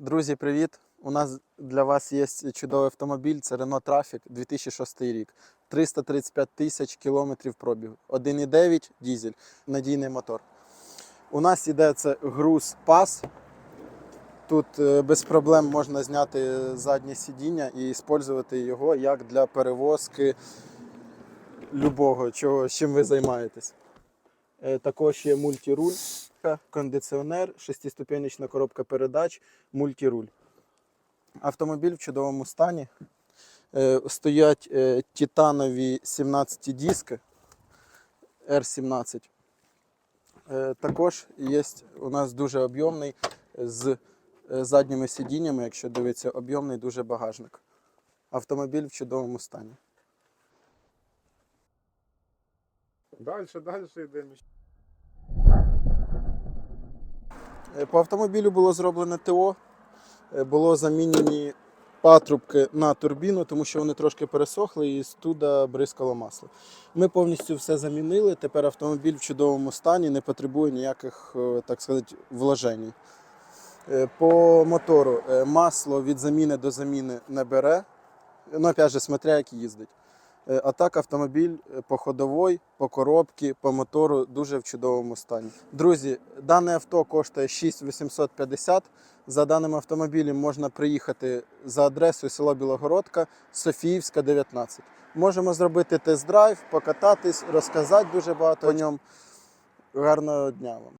Друзі, привіт! У нас для вас є чудовий автомобіль. Це Renault Traffic 2006 рік. 335 тисяч кілометрів пробігу. 1,9 дізель, надійний мотор. У нас іде це груз пас. Тут е, без проблем можна зняти заднє сидіння і використовувати його як для перевозки любого, чого, чим ви займаєтесь. Е, Також є мультируль, кондиціонер, шестиступенечна коробка передач, мультируль. Автомобіль в чудовому стані. Е, Стоять е, титанові 17 диски R17. Е, Також є у нас дуже об'ємний з задніми сидіннями, якщо дивитися, об'ємний дуже багажник. Автомобіль в чудовому стані. Дальше, дальше йдемо. По автомобілю було зроблене ТО, е, було замінені патрубки на турбіну, тому що вони трошки пересохли і з туди бризкало масло. Ми повністю все замінили. Тепер автомобіль в чудовому стані, не потребує ніяких, е, так сказати, вложень. Е, По мотору е, масло від заміни до заміни не бере. Ну, опять же, смотря як їздить. Е, А так автомобіль е, по ходовій, по коробці, по мотору дуже в чудовому стані. Друзі, дане авто коштує 6850. За даним автомобілем можна приїхати за адресою село Білогородка, Софіївська, 19. Можемо зробити тест-драйв, покататись, розказати дуже багато о ньому. Гарного дня вам!